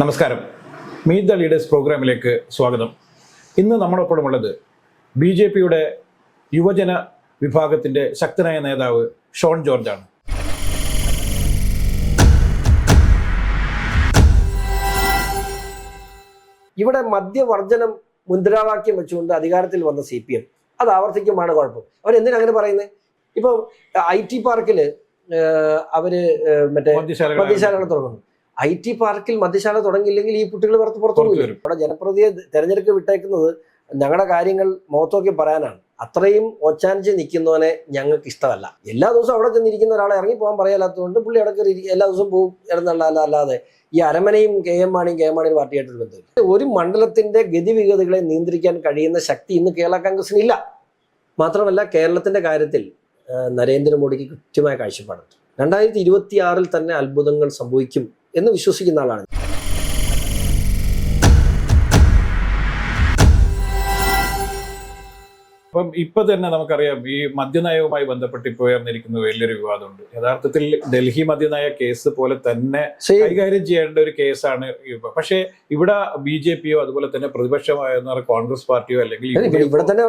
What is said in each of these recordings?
നമസ്കാരം. Meet the leaders പ്രോഗ്രാമിലേക്ക് സ്വാഗതം. ഇന്ന് നമ്മളൊപ്പമുള്ളത് ബി ജെ പിയുടെ യുവജന വിഭാഗത്തിന്റെ ശക്തനായ നേതാവ് ഷോൺ ജോർജാണ്. ഇവിടെ മദ്യവർജനം മുദ്രാവാക്യം വെച്ചുകൊണ്ട് അധികാരത്തിൽ വന്ന സി പി എം. അത് ആവർത്തിക്കുമാണ് കുഴപ്പം. അവരെന്തിനാ അങ്ങനെ പറയുന്നത്? ഇപ്പൊ ഐ ടി പാർക്കിൽ അവർ മറ്റേ മദ്യശാലകൾ മദ്യശാലകൾ തുടങ്ങുന്നു ഐ ടി പാർക്കിൽ മദ്യശാല തുടങ്ങിയില്ലെങ്കിൽ ഈ കുട്ടികൾ പുറത്ത് പുറത്തു വരും. ഇവിടെ ജനപ്രതിയെ തെരഞ്ഞെടുപ്പ് വിട്ടേക്കുന്നത് ഞങ്ങളുടെ കാര്യങ്ങൾ മുഖത്തോക്കി പറയാനാണ്. അത്രയും ഒച്ചാനിച്ച് നിൽക്കുന്നവനെ ഞങ്ങൾക്ക് ഇഷ്ടമല്ല. എല്ലാ ദിവസവും അവിടെ ചെന്നിരിക്കുന്ന ഒരാളെ ഇറങ്ങി പോകാൻ പറയാത്തതുകൊണ്ട് പുള്ളി അവിടെ കയറി എല്ലാ ദിവസവും പോകും. ഇടന്നുള്ള അല്ലാതെ ഈ അരമനയും കെ എം മാണിയും കെ എം മാണിയും പാർട്ടിയായിട്ടൊരു ബന്ധമില്ല. ഒരു മണ്ഡലത്തിന്റെ ഗതിവിഗതികളെ നിയന്ത്രിക്കാൻ കഴിയുന്ന ശക്തി ഇന്ന് കേരള കോൺഗ്രസിന് ഇല്ല. മാത്രമല്ല കേരളത്തിന്റെ കാര്യത്തിൽ നരേന്ദ്രമോദിക്ക് കൃത്യമായ കാഴ്ചപ്പാടുണ്ട്. രണ്ടായിരത്തി ഇരുപത്തി ആറിൽ തന്നെ അത്ഭുതങ്ങൾ സംഭവിക്കും എന്ന് വിശ്വസിക്കുന്ന ആളാണ്. അപ്പം ഇപ്പൊ തന്നെ നമുക്കറിയാം ഈ മദ്യനയവുമായി ബന്ധപ്പെട്ട് ഇപ്പോൾ ഉയർന്നിരിക്കുന്ന വലിയൊരു വിവാദമുണ്ട്. യഥാർത്ഥത്തിൽ ഡൽഹി മദ്യനയ കേസ് പോലെ തന്നെ കൈകാര്യം ചെയ്യേണ്ട ഒരു കേസാണ്. പക്ഷേ ഇവിടെ ബി ജെ പിയോ അതുപോലെ തന്നെ പ്രതിപക്ഷമായ കോൺഗ്രസ് പാർട്ടിയോ അല്ലെങ്കിൽ ഇവിടെ- തന്നെ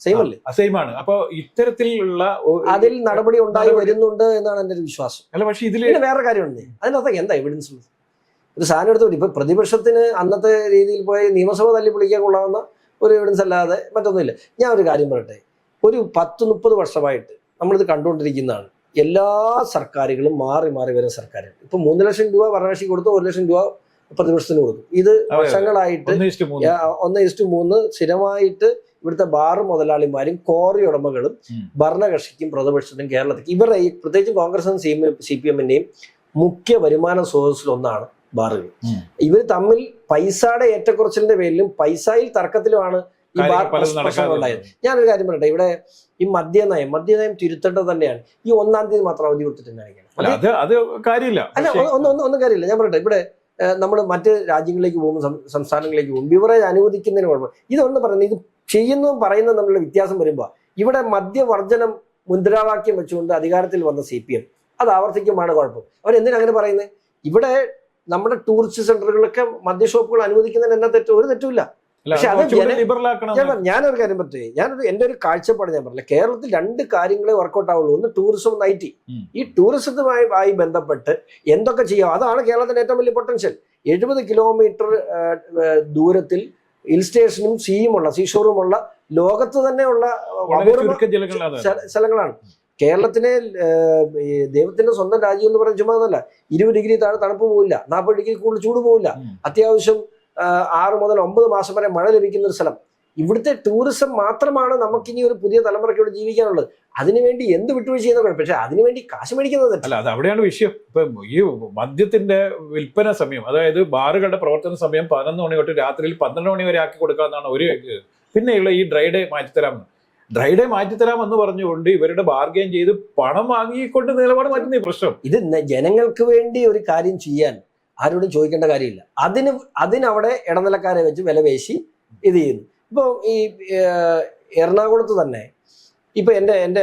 സെയിം അല്ലേ? അസൈമാണ് അപ്പൊ ഇത്തരത്തിലുള്ള അതിൽ നടപടി ഉണ്ടായി വരുന്നുണ്ട് എന്നാണ് എന്റെ ഒരു വിശ്വാസം. അല്ല പക്ഷെ ഇതിൽ വേറെ കാര്യമുണ്ട്. അതിനകത്ത് എന്താ എവിഡൻസ് ഒരു സാധനം എടുത്തോട്ട് ഇപ്പൊ പ്രതിപക്ഷത്തിന് അന്നത്തെ രീതിയിൽ പോയി നിയമസഭ തല്ലി പൊളിക്കാൻ കൊള്ളാവുന്ന ഒരു എവിഡൻസ് അല്ലാതെ മറ്റൊന്നുമില്ല. ഞാൻ ഒരു കാര്യം പറയട്ടെ. ഒരു പത്ത് മുപ്പത് വർഷമായിട്ട് നമ്മളിത് കണ്ടുകൊണ്ടിരിക്കുന്നതാണ്. എല്ലാ സർക്കാരുകളും മാറി മാറി വരുന്ന സർക്കാരുകൾ ഇപ്പൊ മൂന്ന് ലക്ഷം രൂപ ഭരണകക്ഷി കൊടുത്തു ഒരു ലക്ഷം രൂപ പ്രതിപക്ഷത്തിന് കൊടുക്കും ഇത്. വർഷങ്ങളായിട്ട് ഒന്ന് ഇഷ്ടം മൂന്ന്. സ്ഥിരമായിട്ട് ഇവിടുത്തെ ബാർ മുതലാളിമാരും കോറി ഉടമകളും. ഭരണകക്ഷിക്കും പ്രതിപക്ഷത്തിനും കേരളത്തിൽ ഇവരുടെ ഈ പ്രത്യേകിച്ച് കോൺഗ്രസും സി സി പി എമ്മിന്റെയും മുഖ്യ വരുമാന സ്രോതസ്സിലൊന്നാണ് ബാറുകൾ. ഇവർ തമ്മിൽ പൈസയുടെ ഏറ്റക്കുറച്ചിലിന്റെ പേരിലും പൈസയിൽ തർക്കത്തിലുമാണ് ഈ ബാർ പ്രശ്നങ്ങളുണ്ടായത് ഞാനൊരു കാര്യം പറയട്ടെ ഇവിടെ ഈ മദ്യനയം മദ്യനയം തിരുത്തേണ്ടത് തന്നെയാണ്. ഈ ഒന്നാം തീയതി മാത്രം അവധി കൊടുത്തിട്ടുണ്ടായിരിക്കണം അത് അത് കാര്യമില്ല. അല്ല ഒന്ന് ഒന്ന് ഒന്നും കാര്യമില്ല. ഞാൻ പറയട്ടെ ഇവിടെ നമ്മൾ മറ്റ് രാജ്യങ്ങളിലേക്ക് പോകുമ്പോൾ സംസ്ഥാനങ്ങളിലേക്ക് പോകും. ബിവറേജ് അനുവദിക്കുന്നതിന് കുഴപ്പം. ഇതൊന്നും പറയുന്നത് ഇത് ചെയ്യുന്നതും പറയുന്നതും തമ്മിലുള്ള വ്യത്യാസം വരുമ്പോൾ ഇവിടെ മദ്യവർജനം മുദ്രാവാക്യം വെച്ചുകൊണ്ട് അധികാരത്തിൽ വന്ന സി പി എം അത് ആവർത്തിക്കുമാണ് കുഴപ്പം. അവരെന്തിനങ്ങനെ പറയുന്നത്? ഇവിടെ നമ്മുടെ ടൂറിസ്റ്റ് സെന്ററുകളൊക്കെ മദ്യഷോപ്പുകൾ അനുവദിക്കുന്നതിന് എന്നാ തെറ്റോ? ഒരു തെറ്റുമില്ല. പക്ഷെ അത് ഞാനൊരു കാര്യം പറ്റേ ഞാനൊരു എന്റെ ഒരു കാഴ്ചപ്പാട് ഞാൻ പറഞ്ഞില്ല. കേരളത്തിൽ രണ്ട് കാര്യങ്ങളെ വർക്കൗട്ട് ആവുള്ളൂ. ഒന്ന് ടൂറിസം ഒന്ന് ഐ ടി ഈ ടൂറിസത്തുമായി ആയി ബന്ധപ്പെട്ട് എന്തൊക്കെ ചെയ്യാം? അതാണ് കേരളത്തിന്റെ ഏറ്റവും വലിയ പൊട്ടൻഷ്യൽ എഴുപത് കിലോമീറ്റർ ദൂരത്തിൽ ഹിൽ സ്റ്റേഷനും സീയുമുള്ള സീഷോറുമുള്ള ലോകത്ത് തന്നെയുള്ള സ്ഥലങ്ങളാണ്. കേരളത്തിനെ ദൈവത്തിന്റെ സ്വന്തം രാജ്യം എന്ന് പറഞ്ഞ ചുമ്മാ എന്നല്ല ഇരുപത് ഡിഗ്രി താഴെ തണുപ്പ് പോവില്ല. നാൽപ്പത് ഡിഗ്രി കൂടുതൽ ചൂട് പോവില്ല. അത്യാവശ്യം ആറ് മുതൽ ഒമ്പത് മാസം വരെ മഴ ലഭിക്കുന്ന ഒരു സ്ഥലം. ഇവിടുത്തെ ടൂറിസം മാത്രമാണ് നമുക്കിനി ഒരു പുതിയ തലമുറയ്ക്ക് ഇവിടെ ജീവിക്കാനുള്ളത് അതിനുവേണ്ടി എന്ത് വിട്ടുവീഴ്ച ചെയ്യുന്ന പക്ഷെ അതിനുവേണ്ടി കാശ് മേടിക്കുന്നത് അല്ല അത് അവിടെയാണ് വിഷയം. ഇപ്പൊ ഈ മദ്യത്തിന്റെ വിൽപ്പന സമയം അതായത് ബാറുകളുടെ പ്രവർത്തന സമയം പതിനൊന്ന് മണി തൊട്ട് രാത്രിയിൽ പന്ത്രണ്ട് മണി വരെ ആക്കി കൊടുക്കാന്നാണ് ഒരു. പിന്നെയുള്ള ഈ ഡ്രൈ ഡേ മാറ്റിത്തരാം ഡ്രൈ ഡേ മാറ്റിത്തരാം എന്ന് പറഞ്ഞുകൊണ്ട് ഇവരുടെ ബാർഗെയിൻ ചെയ്ത് പണം വാങ്ങിക്കൊണ്ട് നിലപാട് മാറ്റുന്ന പ്രശ്നം. ഇത് ജനങ്ങൾക്ക് വേണ്ടി ഒരു കാര്യം ചെയ്യാൻ ആരോടും ചോദിക്കേണ്ട കാര്യമില്ല. അതിന് അതിനവിടെ ഇടനിലക്കാരെ വെച്ച് വിലവേശി ഇത് ചെയ്യുന്നു. ഇപ്പോൾ ഈ എറണാകുളത്ത് തന്നെ ഇപ്പൊ എന്റെ എന്റെ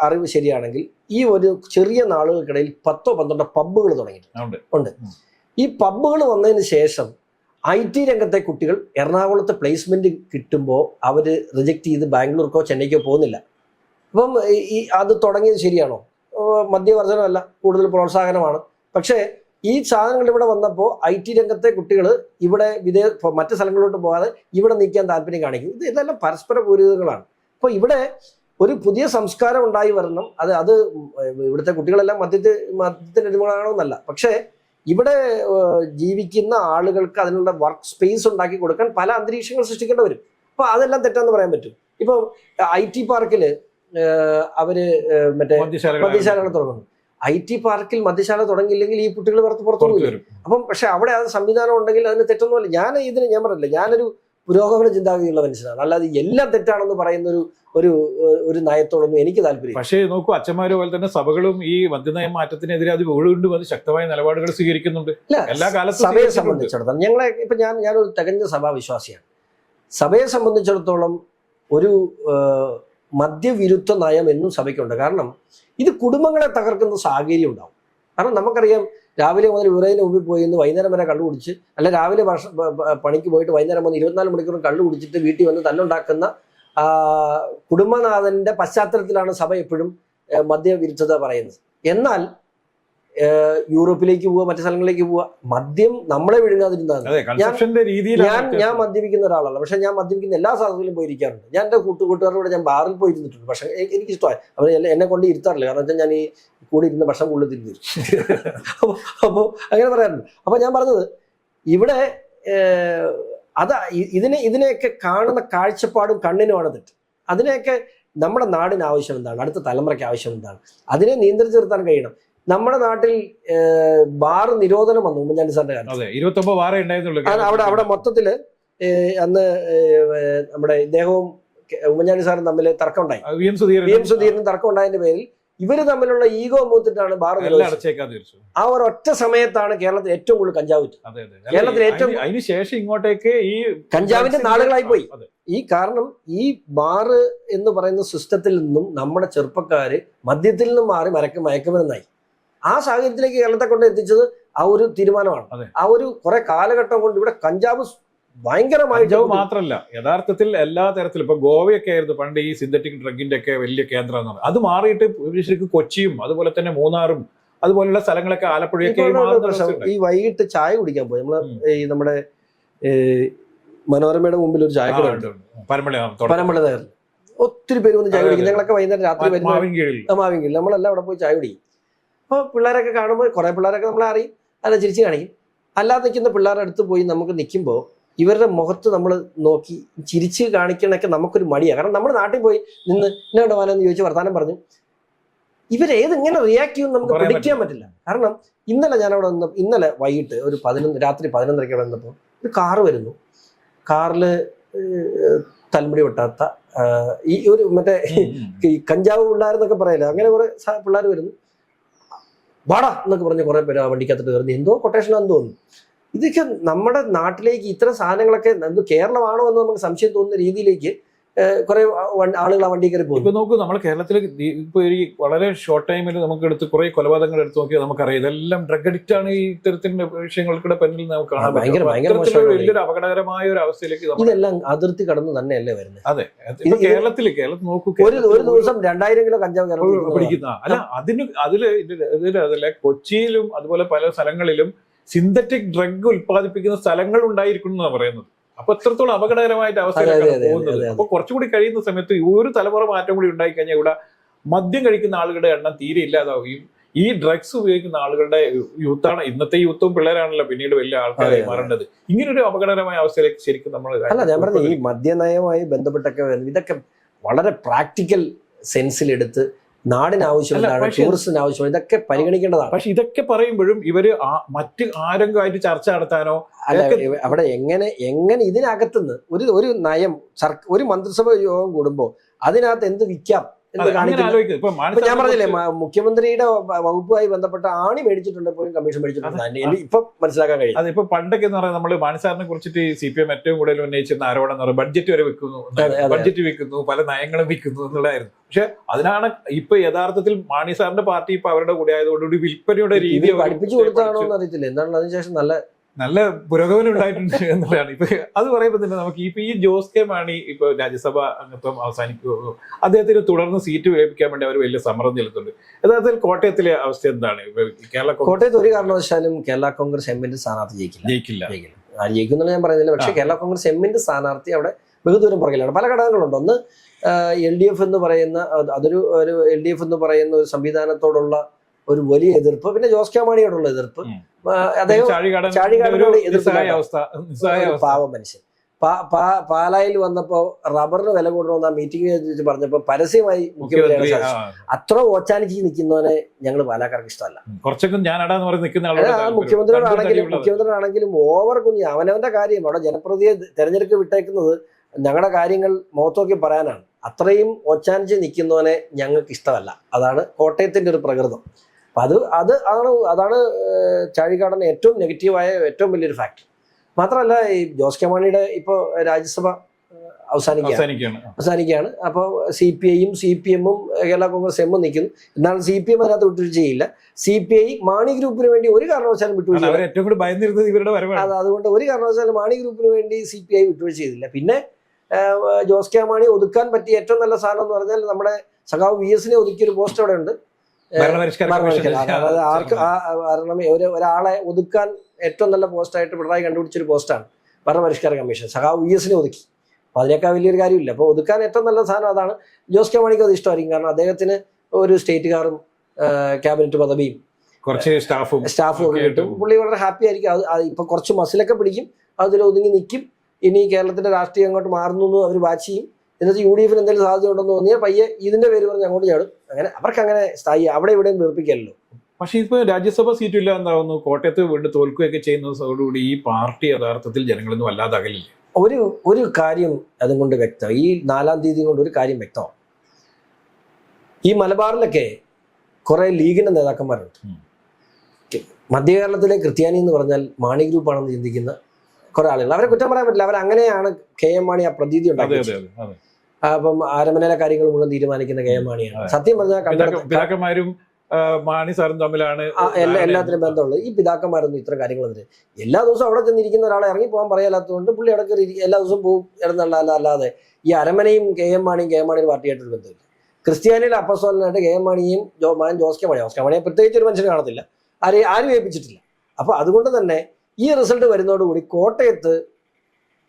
അറിവ് ശരിയാണെങ്കിൽ ഈ ഒരു ചെറിയ നാളുകൾക്കിടയിൽ പത്തോ പന്ത്രണ്ടോ പബ്ബുകൾ തുടങ്ങിയിട്ടുണ്ട്. ഉണ്ട്. ഈ പബ്ബുകൾ വന്നതിന് ശേഷം ഐ ടി രംഗത്തെ കുട്ടികൾ എറണാകുളത്ത് പ്ലേസ്മെന്റ് കിട്ടുമ്പോൾ അവർ റിജക്ട് ചെയ്ത് ബാംഗ്ലൂർക്കോ ചെന്നൈക്കോ പോകുന്നില്ല. അപ്പം ഈ- അത് തുടങ്ങിയത് ശരിയാണോ? മദ്യവർജനമല്ല കൂടുതൽ പ്രോത്സാഹനമാണ്. പക്ഷേ ഈ സാധനങ്ങൾ ഇവിടെ വന്നപ്പോൾ ഐ ടി രംഗത്തെ കുട്ടികൾ ഇവിടെ വിദേശ മറ്റു സ്ഥലങ്ങളിലോട്ട് പോകാതെ ഇവിടെ നിൽക്കാൻ താല്പര്യം കാണിക്കും ഇത് ഇതെല്ലാം പരസ്പര പൂരിതങ്ങളാണ് അപ്പോൾ ഇവിടെ ഒരു പുതിയ സംസ്കാരം ഉണ്ടായി വരണം. അത് അത് ഇവിടുത്തെ കുട്ടികളെല്ലാം മദ്യത്തിൽ മദ്യത്തിന് അടിമകളാണെന്നല്ല പക്ഷേ ഇവിടെ ജീവിക്കുന്ന ആളുകൾക്ക് അതിനുള്ള വർക്ക് സ്പേസ് ഉണ്ടാക്കി കൊടുക്കാൻ പല അന്തരീക്ഷങ്ങൾ സൃഷ്ടിക്കേണ്ടി വരും. അപ്പോൾ അതെല്ലാം തെറ്റാന്ന് പറയാൻ പറ്റും. ഇപ്പോൾ ഐ ടി പാർക്കിൽ അവർ മറ്റേ മദ്യശാലകൾ തുടങ്ങുന്നു ഐ ടി പാർക്കിൽ മദ്യശാല തുടങ്ങിയില്ലെങ്കിൽ ഈ കുട്ടികൾ പുറത്ത് പുറത്തു പോകും വരും. അപ്പം പക്ഷെ അവിടെ അത് സംവിധാനം ഉണ്ടെങ്കിൽ അതിന് തെറ്റൊന്നുമല്ല. ഞാൻ ഇതിന് ഞാൻ പറഞ്ഞില്ല ഞാനൊരു പുരോഗമന ചിന്താഗതിയുള്ള മനുഷ്യനാണ്. അല്ലാതെ എല്ലാം തെറ്റാണെന്ന് പറയുന്ന ഒരു ഒരു ഒരു നയത്തോടൊന്നും എനിക്ക് താല്പര്യം പക്ഷേ നോക്കൂ അച്ഛന്മാരെ പോലെ തന്നെ സഭകളും ഈ മദ്യനയ മാറ്റത്തിനെതിരെ അത് വീണ്ടും അത് ശക്തമായ നിലപാടുകൾ സ്വീകരിക്കുന്നുണ്ട്. എല്ലാ കാലത്തും സഭയെ. സംബന്ധിച്ചിടത്തോളം ഞങ്ങളെ ഇപ്പൊ ഞാൻ ഞാനൊരു തികഞ്ഞ സഭാ വിശ്വാസിയാണ് സഭയെ സംബന്ധിച്ചിടത്തോളം ഒരു മദ്യവിരുദ്ധ നയം എന്നും സഭയ്ക്കുണ്ട്. കാരണം ഇത് കുടുംബങ്ങളെ തകർക്കുന്ന സാഹചര്യം ഉണ്ടാവും. കാരണം നമുക്കറിയാം രാവിലെ മുതൽ വിറയിന് മുമ്പിൽ പോയി ഇന്ന് വൈകുന്നേരം വരെ കള്ളു കുടിച്ച് അല്ല രാവിലെ പണിക്ക് പോയിട്ട് വൈകുന്നേരം വന്ന് ഇരുപത്തിനാല് മണിക്കൂർ കള്ളു കുടിച്ചിട്ട് വീട്ടിൽ വന്ന് തല്ലുണ്ടാക്കുന്ന കുടുംബനാഥന്റെ കുടുംബനാഥന്റെ പശ്ചാത്തലത്തിലാണ് സഭ എപ്പോഴും മദ്യവിരുദ്ധത പറയുന്നത്. എന്നാൽ യൂറോപ്പിലേക്ക് പോവുക മറ്റു സ്ഥലങ്ങളിലേക്ക് പോവുക മദ്യം നമ്മളെ വിഴുങ്ങാതിരുന്നതാണ്. ഞാൻ ഞാൻ മദ്യപിക്കുന്ന ഒരാളല്ല പക്ഷെ ഞാൻ മദ്യപിക്കുന്ന എല്ലാ സാധനങ്ങളിലും പോയിരിക്കാറുണ്ട്. ഞാൻ എന്റെ കൂട്ടുകൂട്ടുകാരുടെ കൂടെ ഞാൻ ബാറിൽ പോയിരുന്നിട്ടുണ്ട് പക്ഷെ എനിക്കിഷ്ടമായി. എനിക്ക് ഇഷ്ടമായി അവർ എന്നെ- എന്നെ കൊണ്ട് ഇരുത്താറില്ല. കാരണം വെച്ചാൽ ഞാൻ ഈ കൂടെ ഇരുന്ന് ഭക്ഷണം കൂടുതൽ തിരിഞ്ഞു അപ്പോൾ അപ്പോൾ അങ്ങനെ പറയാറുണ്ട്. അപ്പോൾ ഞാൻ പറഞ്ഞത് ഇവിടെ അതാ ഇതിനെ ഇതിനെയൊക്കെ കാണുന്ന കാഴ്ചപ്പാടും കണ്ണിനുമാണ് തെറ്റ്. അതിനെയൊക്കെ നമ്മുടെ നാടിന് ആവശ്യം എന്താണ്? അടുത്ത തലമുറയ്ക്ക് ആവശ്യം എന്താണ്? അതിനെ നിയന്ത്രിച്ചു നിർത്താൻ കഴിയണം. നമ്മുടെ നാട്ടിൽ ബാർ നിരോധനം വന്നു ഉമ്മൻചാണ്ടി സാറിന്റെ കാര്യം അവിടെ അവിടെ മൊത്തത്തിൽ അന്ന് നമ്മുടെ ഇദ്ദേഹവും ഉമ്മൻചാണ്ടി സാറും തമ്മിൽ തർക്കം ഉണ്ടായി വി എം സുധീരനും തർക്കം ഉണ്ടായതിന്റെ പേരിൽ ഇവർ തമ്മിലുള്ള ഈഗോ മൂത്തിട്ടാണ് ബാർ ആ ഒരു ഒറ്റ സമയത്താണ് കേരളത്തിൽ ഏറ്റവും കൂടുതൽ കഞ്ചാവ് കേരളത്തിൽ ഏറ്റവും- അതിന് ശേഷം ഇങ്ങോട്ടേക്ക് ഈ കഞ്ചാവിന്റെ നാളുകളായി പോയി. ഈ കാരണം ഈ ബാറ് എന്ന് പറയുന്ന സിസ്റ്റത്തിൽ നിന്നും നമ്മുടെ ചെറുപ്പക്കാര് മദ്യത്തിൽ നിന്നും മാറി മരക്ക് മയക്കുമെന്നായി ആ സാഹചര്യത്തിലേക്ക് കേരളത്തെ കൊണ്ട് എത്തിച്ചത് ആ ഒരു തീരുമാനമാണ്. ആ ഒരു കുറെ കാലഘട്ടം കൊണ്ട് ഇവിടെ കഞ്ചാവ് ഭയങ്കരമായിട്ട് മാത്രമല്ല യഥാർത്ഥത്തിൽ എല്ലാ തരത്തിലും ഇപ്പൊ ഗോവയൊക്കെ ആയിരുന്നു പണ്ട് ഈ സിന്തറ്റിക് ഡ്രഗിന്റെ ഒക്കെ വലിയ കേന്ദ്രം എന്ന് പറയുന്നത് അത് മാറിയിട്ട് ശരിക്കും കൊച്ചിയും അതുപോലെ തന്നെ മൂന്നാറും അതുപോലുള്ള സ്ഥലങ്ങളൊക്കെ ആലപ്പുഴയൊക്കെ. ഈ വൈകിട്ട് ചായ കുടിക്കാൻ പോയി. നമ്മൾ ഈ നമ്മുടെ മനോരമയുടെ മുമ്പിൽ ഒരു ചായ പരമ്പള നഗറിൽ ഒത്തിരി പേര് വന്ന് ചായ കുടിക്കും. ഞങ്ങളൊക്കെ വൈകുന്നേരം രാത്രി മാവിൻകീഴിൽ നമ്മളെല്ലാം അവിടെ പോയി ചായ കുടിക്കും. അപ്പോൾ പിള്ളേരൊക്കെ കാണുമ്പോൾ കുറെ പിള്ളേരൊക്കെ നമ്മളെ അറിയും. അല്ല ചിരിച്ച് കാണിക്കും. അല്ലാതെ നിൽക്കുന്ന പിള്ളേരുടെ അടുത്ത് പോയി നമുക്ക് നിൽക്കുമ്പോൾ ഇവരുടെ മുഖത്ത് നമ്മൾ നോക്കി ചിരിച്ച് കാണിക്കണൊക്കെ നമുക്കൊരു മടിയാണ് കാരണം നമ്മുടെ നാട്ടിൽ പോയി നിന്ന് എന്നാണ്ട് വാനെന്ന് ചോദിച്ച് വർത്താനം പറഞ്ഞു ഇവരേത് ഇങ്ങനെ റിയാക്ട് ചെയ്യുമെന്ന് നമുക്ക് പ്രിഡിക്റ്റ് ചെയ്യാൻ പറ്റില്ല. കാരണം ഇന്നലെ ഞാൻ അവിടെ വന്ന ഇന്നലെ വൈകിട്ട് ഒരു പതിനൊന്ന് രാത്രി പതിനൊന്നരയ്ക്ക് അവിടെ വന്നപ്പോൾ ഒരു കാറ് വരുന്നു. കാറിൽ തൽമുടി വെട്ടാത്ത ഈ ഒരു മറ്റേ. ഈ കഞ്ചാവ് പിള്ളേരെന്നൊക്കെ പറയല്ലോ? അങ്ങനെ കുറെ പിള്ളേർ വരുന്നു. വാടാ എന്നൊക്കെ പറഞ്ഞ് കുറെ പേര് ആ വണ്ടിക്കകത്തിട്ട് കയറുന്നു. എന്തോ കൊട്ടേഷനാന്ന് തോന്നുന്നു. ഇതൊക്കെ നമ്മുടെ നാട്ടിലേക്ക് ഇത്തരം സാധനങ്ങളൊക്കെ കേരളമാണോ എന്ന് നമുക്ക് സംശയം തോന്നുന്ന രീതിയിലേക്ക് കുറെ ആളുകൾ ആ വണ്ടി കയറി പോകും ഇപ്പൊ നോക്കൂ നമ്മൾ കേരളത്തിൽ ഇപ്പൊ ഈ വളരെ ഷോർട്ട് ടൈമിൽ നമുക്ക് എടുത്ത് കുറെ കൊലപാതകങ്ങൾ എടുത്ത് നോക്കിയാൽ നമുക്കറിയാം ഇതെല്ലാം ഡ്രഗ് അഡിക്റ്റ് ആണ് ഈ ഇത്തരത്തിന്റെ വിഷയങ്ങൾക്കിടെ പിന്നിൽ നമുക്ക് കാണാൻ പറ്റും. വലിയൊരു അപകടകരമായ ഒരു അവസ്ഥയിലേക്ക് ഇതെല്ലാം അതിർത്തി കടന്ന് തന്നെയല്ലേ വരുന്നത്? അതെ. ഇപ്പൊ കേരളത്തിൽ കേരളത്തിൽ നോക്കൂ ഒരു ഒരു ദിവസം രണ്ടായിരം കിലോ കഞ്ചാവ് പിടിക്കുന്ന. അല്ല അതിന് അതിൽ ഇതിൽ ഇതിൽ അതിലെ കൊച്ചിയിലും അതുപോലെ പല സ്ഥലങ്ങളിലും സിന്തറ്റിക് ഡ്രഗ് ഉൽപ്പാദിപ്പിക്കുന്ന സ്ഥലങ്ങൾ ഉണ്ടായിരിക്കും എന്നാണ് പറയുന്നത് അപ്പൊ എത്രത്തോളം അപകടകരമായിട്ട് അവസ്ഥയിലേക്കാണ് പോകുന്നത്. അപ്പൊ കുറച്ചുകൂടി കഴിയുന്ന സമയത്ത് ഈ ഒരു തലമുറ മാറ്റം കൂടി ഉണ്ടായി കഴിഞ്ഞാൽ ഇവിടെ മദ്യം കഴിക്കുന്ന ആളുകളുടെ എണ്ണം തീരെ ഇല്ലാതാവുകയും ഈ ഡ്രഗ്സ് ഉപയോഗിക്കുന്ന ആളുകളുടെ യൂത്താണ് ഇന്നത്തെ യൂത്തും പിള്ളേരാണല്ലോ പിന്നീട് വലിയ ആൾക്കാരെ. മാറേണ്ടത് ഇങ്ങനൊരു അപകടകരമായ അവസ്ഥയിലേക്ക് ശരിക്കും നമ്മൾ അല്ല ഞാൻ പറഞ്ഞു ഈ മദ്യനയവുമായി ബന്ധപ്പെട്ടൊക്കെ ഇതൊക്കെ വളരെ പ്രാക്ടിക്കൽ സെൻസിലെടുത്ത് നാടിന് ആവശ്യം അല്ല, എന്താണ് ടൂറിസ്റ്റിന് ആവശ്യമുള്ള ഇതൊക്കെ പരിഗണിക്കേണ്ടതാണ്. പക്ഷെ ഇതൊക്കെ പറയുമ്പോഴും ഇവർ മറ്റ് ആരെങ്കിലും ചർച്ച നടത്താനോ അല്ല അവിടെ എങ്ങനെ എങ്ങനെ ഇതിനകത്തുനിന്ന് ഒരു ഒരു നയം ഒരു മന്ത്രിസഭ യോഗം കൂടുമ്പോൾ അതിനകത്ത് എന്ത് വിൽക്കാം? ഞാൻ പറഞ്ഞില്ലേ മുഖ്യമന്ത്രിയുടെ വകുപ്പുമായി ബന്ധപ്പെട്ട ആണി മേടിച്ചിട്ടുണ്ട് പോലും കമ്മീഷൻ മേടിച്ചിട്ടുണ്ട്. ഇപ്പൊ മനസ്സിലാക്കാൻ കഴിയും. അതിപ്പോ പണ്ടൊക്കെ എന്ന് പറയുന്നത് നമ്മൾ മാനസാറിനെ കുറിച്ചിട്ട് സി പി എം ഏറ്റവും കൂടുതൽ ഉന്നയിച്ചിരുന്ന ആരോപണം എന്ന് പറയുന്നത് ബഡ്ജറ്റ് വരെ അതെ. ബഡ്ജറ്റ് വെക്കുന്നു പല നയങ്ങളും വിൽക്കുന്നു എന്നുള്ളതായിരുന്നു. പക്ഷെ അതിനാണ് ഇപ്പൊ യഥാർത്ഥത്തിൽ മാണി സാറിന്റെ പാർട്ടി ഇപ്പൊ അവരുടെ കൂടെ ആയതോടുകൂടി വിൽപ്പനയുടെ രീതി പഠിപ്പിച്ചു കൊടുത്താണോ എന്ന് അറിയത്തില്ല എന്താണ് അതിനുശേഷം നല്ല നല്ല പുരോഗമനം ഉണ്ടായിട്ടുണ്ട് എന്നുള്ളതാണ്. ഇപ്പൊ അത് പറയുമ്പോൾ തന്നെ നമുക്ക് ഇപ്പൊ ഈ ജോസ് കെ മാണി ഇപ്പൊ രാജ്യസഭ അംഗത്വം അവസാനിക്കുമോ അദ്ദേഹത്തിന് തുടർന്ന് സീറ്റ് ലഭിക്കാൻ വേണ്ടി അവർ വലിയ സമ്മർദ്ദം ചെലുത്തുന്നുണ്ട്. യഥാർത്ഥത്തിൽ കോട്ടയത്തിലെ അവസ്ഥ എന്താണ്? കേരള കോട്ടയത്ത് ഒരു കാരണവശാലും കേരള കോൺഗ്രസ് എമ്മിന്റെ സ്ഥാനാർത്ഥി ജയിക്കില്ല. ജയിക്കില്ല. ജയിക്കില്ല. ആര് ഞാൻ പറയുന്നില്ല. പക്ഷേ കേരള കോൺഗ്രസ് എമ്മിന്റെ സ്ഥാനാർത്ഥി അവിടെ ബഹുദൂരം പുറകിലാണ്. പല ഘടകങ്ങളുണ്ട്. ഒന്ന് എൽ ഡി എഫ് എന്ന് പറയുന്ന അതൊരു ഒരു എൽ ഡി എഫ് എന്ന് പറയുന്ന ഒരു സംവിധാനത്തോടുള്ള ഒരു വലിയ എതിർപ്പ്. പിന്നെ ജോസ് കെ മാണിയോടുള്ള എതിർപ്പ് അദ്ദേഹം ചാഴികാടനോട് ഒരു പാവം മനുഷ്യൻ. പാലായിൽ വന്നപ്പോ റബ്ബറിന് വില കൂടണമെന്ന് ആ മീറ്റിംഗ് വെച്ച് പറഞ്ഞപ്പോ പരസ്യമായി മുഖ്യമന്ത്രി അത്ര ഓച്ചാനിച്ച് നിൽക്കുന്നവനെ ഞങ്ങൾ പാലാക്കാർക്ക് ഇഷ്ടമല്ല. കുറച്ചൊക്കെ ഞാനടാന്ന് പറഞ്ഞ് നിൽക്കുന്ന മുഖ്യമന്ത്രിയോടാണെങ്കിലും മുഖ്യമന്ത്രിയോടാണെങ്കിലും ഓവർ കുഞ്ഞ് അവനവന്റെ കാര്യം അവിടെ ജനപ്രതിയെ തെരഞ്ഞെടുപ്പ് വിട്ടേക്കുന്നത് ഞങ്ങളുടെ കാര്യങ്ങൾ മുഖത്തോക്കി പറയാനാണ്. അത്രയും ഓച്ചാനിച്ച് നിൽക്കുന്നവനെ ഞങ്ങൾക്ക് ഇഷ്ടമല്ല. അതാണ് കോട്ടയത്തിന്റെ ഒരു പ്രകൃതം. അപ്പൊ അത് അത് അതാണ് അതാണ് ചാഴികാടൻ ഏറ്റവും നെഗറ്റീവായ ഏറ്റവും വലിയൊരു ഫാക്ടർ മാത്രമല്ല ഈ ജോസ് കെ മാണിയുടെ ഇപ്പോൾ രാജ്യസഭ അവസാനിക്കുകയാണ്. അവസാനിക്കുകയാണ്. അപ്പോൾ സി പി ഐയും സി പി എമ്മും കേരള കോൺഗ്രസ് എമ്മും നിൽക്കുന്നു. എന്നാലും സി പി എം അതിനകത്ത് വിട്ടുവീഴ്ച ചെയ്യില്ല സി പി ഐ മാണി ഗ്രൂപ്പിന് വേണ്ടി ഒരു കാരണവശാലും വിട്ടുവീഴ്ച അത് അതുകൊണ്ട് ഒരു കാരണവശാലും മാണി ഗ്രൂപ്പിന് വേണ്ടി സി പി ഐ വിട്ടുവീഴ്ച ചെയ്തില്ല പിന്നെ ജോസ് കെ മാണി ഒതുക്കാൻ പറ്റിയ ഏറ്റവും നല്ല സാധനം എന്ന് പറഞ്ഞാൽ നമ്മുടെ സഖാവ് വി എസിനെ ഒതുക്കിയൊരു പോസ്റ്റ് അവിടെ ഉണ്ട്. അതായത് ആർക്ക് ആ- ആ കാരണം ഒരു ഒരാളെ ഒതുക്കാൻ ഏറ്റവും നല്ല പോസ്റ്റായിട്ട് പിണറായി കണ്ടുപിടിച്ചൊരു പോസ്റ്റാണ് ഭരണപരിഷ്കാര കമ്മീഷൻ സഹാ വി എസിനെ ഒതുക്കി. അപ്പോൾ അതിനേക്കാൾ വലിയൊരു കാര്യമില്ല. അപ്പോൾ ഒതുക്കാൻ ഏറ്റവും നല്ല സാധനം അതാണ് ജോസ് കെ മാണിക്ക് അത് ഇഷ്ടമായിരിക്കും. കാരണം അദ്ദേഹത്തിന് ഒരു സ്റ്റേറ്റുകാരും ക്യാബിനറ്റ് പദവിയും കുറച്ച് സ്റ്റാഫും സ്റ്റാഫും ഒക്കെ കിട്ടും. പുള്ളി വളരെ ഹാപ്പി ആയിരിക്കും. അത് ഇപ്പൊ കുറച്ച് മസിലൊക്കെ പിടിക്കും. അതിൽ ഒതുങ്ങി നിൽക്കും ഇനി കേരളത്തിന്റെ രാഷ്ട്രീയം അങ്ങോട്ട് മാറുന്നു അവർ വാച്ച് ചെയ്യും. എന്നിട്ട് യു ഡി എഫിന് എന്തെങ്കിലും സാധ്യത ഉണ്ടെന്ന് തോന്നിയാൽ പയ്യെ ഇതിന്റെ പേര് പറഞ്ഞ് അങ്ങോട്ട് ചാടും. അങ്ങനെ അവർക്ക് അങ്ങനെ സ്ഥായി അവിടെ ഇവിടെയും നിർപ്പിക്കല്ലോ പക്ഷേ ഇപ്പൊ രാജ്യസഭ സീറ്റും ഇല്ലാതാവുന്നു കോട്ടയത്ത് വീണ്ടും തോൽക്കുകയൊക്കെ ചെയ്യുന്നതോടുകൂടി ഈ പാർട്ടി യഥാർത്ഥത്തിൽ ജനങ്ങളൊന്നും നിന്ന് വല്ലാതെ അകലില്ല ഒരു ഒരു കാര്യം അതും കൊണ്ട് വ്യക്തം. ഈ നാലാം തീയതി കൊണ്ട് ഒരു കാര്യം വ്യക്തമാണ്. ഈ മലബാറിലൊക്കെ കുറെ ലീഗിന്റെ നേതാക്കന്മാരുണ്ട്. മധ്യ കേരളത്തിലെ ക്രിസ്ത്യാനി എന്ന് പറഞ്ഞാൽ മാണി ഗ്രൂപ്പാണെന്ന് ചിന്തിക്കുന്ന കുറെ ആളുകൾ. അവരെ കുറ്റം പറയാൻ പറ്റില്ല. അവരങ്ങനെയാണ് അങ്ങനെയാണ് കെ എം മാണി ആ പ്രതീതി അതെ. അപ്പം ആരമനയിലെ കാര്യങ്ങൾ മുഴുവൻ തീരുമാനിക്കുന്ന കെ എം മാണിയാണ് സത്യം പറഞ്ഞാൽ പിതാക്കന്മാരും മാണി സാറും തമ്മിലാണ് എല്ലാത്തിനും ബന്ധമുള്ളത് ഈ പിതാക്കന്മാരൊന്നും ഇത്തരം കാര്യങ്ങളെതിരെ എല്ലാ ദിവസവും അവിടെ ചെന്നിരിക്കുന്ന ഒരാളെ ഇറങ്ങി പോകാൻ പറയാത്തതുകൊണ്ട് പുള്ളി ഇരി- എല്ലാ ദിവസവും പോകും ഇടന്നല്ല അല്ലാതെ ഈ അരമനയും കെ എം മാണിയും കെ എം മാണിയും പാർട്ടിയായിട്ടൊരു ബന്ധമില്ല. ക്രിസ്ത്യാനിയുടെ അപ്പസ്വലനായിട്ട് കെ എം മാണിയും ജോ മാൻ Jose K Mani Jose K മാണിയെ പ്രത്യേകിച്ച് ഒരു മനുഷ്യനെ കാണത്തില്ല. ആരെ ആരും ഏൽപ്പിച്ചിട്ടില്ല. അപ്പോൾ അതുകൊണ്ട് തന്നെ ഈ റിസൾട്ട് വരുന്നതോടുകൂടി കോട്ടയത്ത്